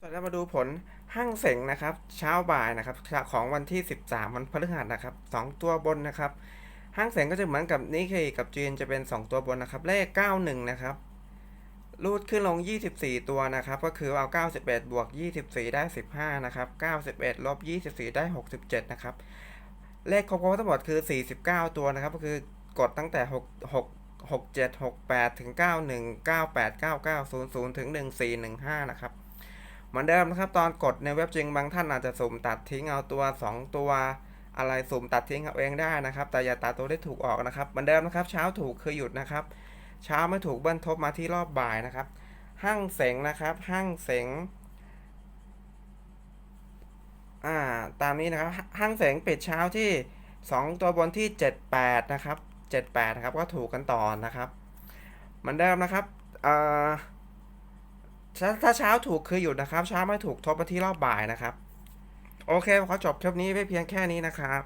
เรามาดูผลห้างเสงนะครับ เช้าบ่ายนะครับของวันที่ 13 วันพฤหัสนะครับสองตัวบนนะครับห้างเสงก็จะเหมือนกับนิเคกับจีนจะเป็น 2 ตัวบนนะครับ เลข 91 นะครับรูดขึ้นลง 24 ตัวนะครับ ก็คือเอา 91 บวก 24 ได้ 15 นะครับ 91 ลบ 24 ได้ 67 นะครับ เลขครบทั้งหมดคือ 49 ตัวนะครับ ก็คือกดตั้งแต่ 6 6 67 68 ถึง 91 98 99 00 ถึง 1415 นะครับ เหมือนเดิมนะครับตอนกดในเว็บจริงบางท่านอาจจะสุ่มตัดทิ้งเอาตัว 2 ตัว อะไรสุ่มตัดทิ้งเอาเองได้นะครับ แต่อย่าตัดตัวได้ถูกออกนะครับเหมือนเดิมนะครับ เช้าถูกคือหยุดนะครับ เช้าไม่ถูกเบิ้ลทบมาที่รอบบ่ายนะครับห้างเสงนะครับห้างเสงอ่าตามนี้นะครับห้างเสงปิดเช้าที่ 2 ตัวบนที่ 78 นะครับ 78 นะครับ ก็ถูกกันต่อนะครับ เหมือนเดิมนะครับอ่า ถ้าเช้าถูกคือหยุดนะครับ เช้าไม่ถูกทบมาที่รอบบ่ายนะครับ โอเคขอจบคลิปนี้ไว้เพียงแค่นี้นะครับ